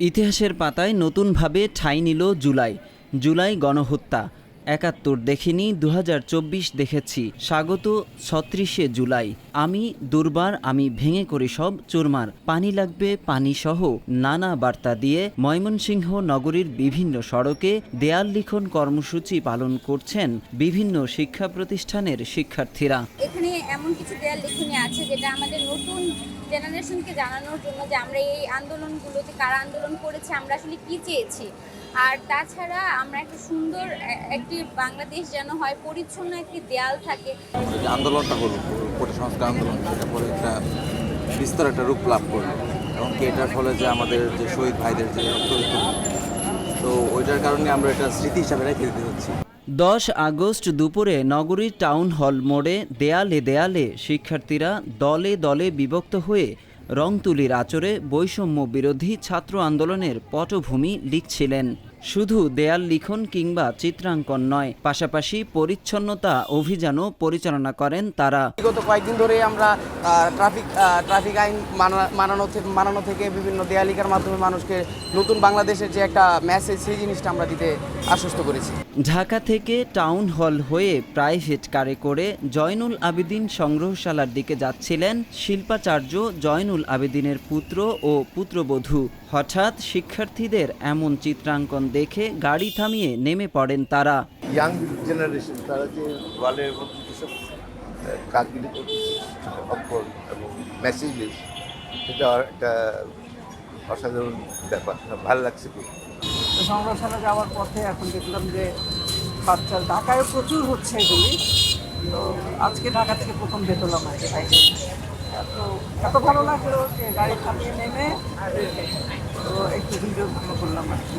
ইতিহাসের পাতায় নতুনভাবে ঠাঁই নিল জুলাই। জুলাই গণহত্যা। একাত্তর দেখিনি, দুহাজার চব্বিশ দেখেছি। স্বাগত, ছত্রিশে জুলাই। আমি দুর্বার, আমি ভেঙে করি সব চুরমার। পানি লাগবে, পানি সহ নানা বার্তা দিয়ে ময়মনসিংহ নগরীর বিভিন্ন সড়কে দেয়াল লিখন কর্মসূচি পালন করছেন বিভিন্ন শিক্ষা প্রতিষ্ঠানের শিক্ষার্থীরা। এখানে এমন কিছু দেয়াল লেখনী আছে যেটা আমাদের নতুন জেনারেশনকে জানানোর জন্য যে আমরা এই আন্দোলনগুলোতে কারা আন্দোলন করেছে, আমরা আসলে কি চেয়েছি? আর তাছাড়া আমরা একটা সুন্দর একটি বাংলাদেশ যেন হয় পরিচ্ছন্ন একটি দেয়াল থাকে। আন্দোলনটা হলো কোটা সংস্কার আন্দোলন সেটা পরে একটা বিস্তর একটা রূপ লাভ করল। এমনকি এটার ফলে যে আমাদের যে শহীদ ভাইদের যে রক্তবিত তো ওইটার কারণে আমরা এটা স্মৃতি হিসাবে রেখে দিতে হচ্ছে। দশ আগস্ট দুপুরে নগরীর টাউন হল মোড়ে দেয়ালে দেয়ালে শিক্ষার্থীরা দলে দলে বিভক্ত হয়ে রংতুলির আচরে বৈষম্য বিরোধী ছাত্র আন্দোলনের পটভূমি লিখছিলেন। শুধু দেয়াল লিখন কিংবা চিত্রাঙ্কন নয় পাশাপাশি পরিচ্ছন্নতা অভিযানও পরিচালনা করেন তারা। বিগত কয়েকদিন ধরে আমরা ট্রাফিক ট্রাফিক আইন মানানো মানানো থেকে বিভিন্ন দেয়ালিকার মাধ্যমে মানুষকে নতুন বাংলাদেশের যে একটা মেসেজ সেই জিনিসটা আমরা দিতে আশ্বস্ত করেছি। ঢাকা থেকে টাউন হল হয়ে প্রাইভেট কারে করে জয়নুল আবেদিন সংগ্রহশালার দিকে যাচ্ছিলেন শিল্পাচার্য জয়নুল আবেদিনের পুত্র ও পুত্রবধূ। হঠাৎ শিক্ষার্থীদের এমন চিত্রাঙ্কন দেখে গাড়ি থামিয়ে নেমে পড়েন তারা। ইয়াং জেনারেশন তারা যে ওয়ালের মধ্যে যেসব কাজগুলি করতেছে এবং মেসেজেস সেটা একটা অসাধারণ ব্যাপার ভালো লাগছে খুব। তো সংগ্রহশালা যাওয়ার পথে এখন দেখলাম যে বাচ্চা ঢাকায় প্রচুর হচ্ছে এগুলি। তো আজকে ঢাকা থেকে প্রথম বেরোলাম আর কি। তো এত ভালো লাগল যে গাড়ি থামিয়ে নেমে তো একটু ভিডিও ভালো করলাম আর কি।